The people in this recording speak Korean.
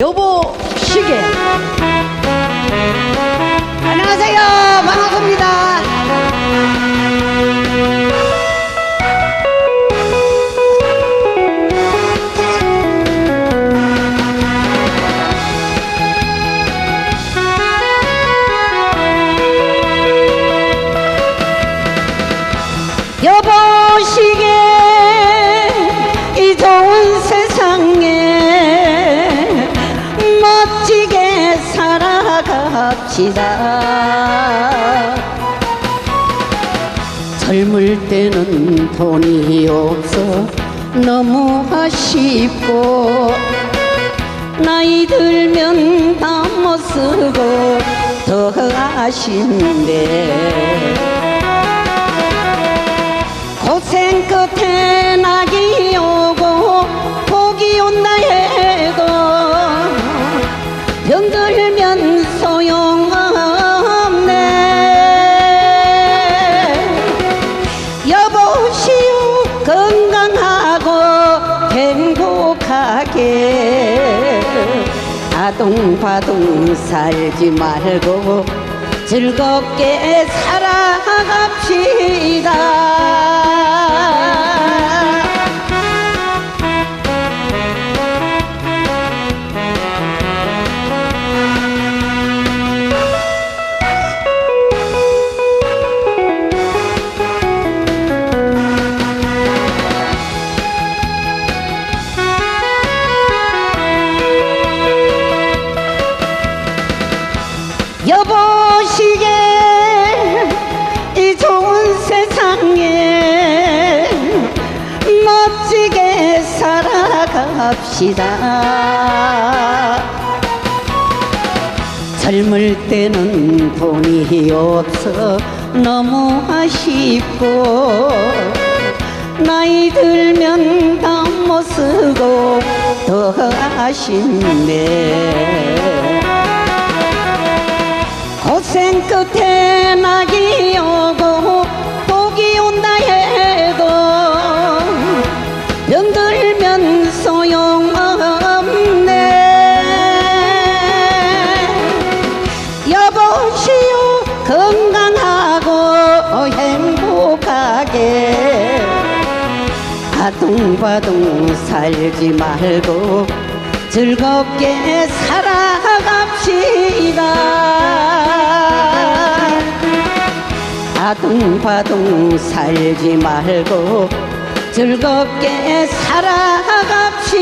여보 시계 살아갑시다. 젊을 때는 돈이 없어 너무 아쉽고 나이 들면 다 못 쓰고 더 아쉽네 고생 끝에 행복하게 아동바동 살지 말고 즐겁게 살아갑시다 여보시게 이 좋은 세상에 멋지게 살아갑시다. 젊을 때는 돈이 없어 너무 아쉽고 나이 들면 다 못 쓰고 더 아쉽네 끝에 낙이 오고 복이 온다 해도 병들면 소용없네. 여보시오 건강하고 행복하게. 아둥바둥 살지 말고 즐겁게 살아갑시다 아둥바둥 살지 말고 즐겁게 살아갑시다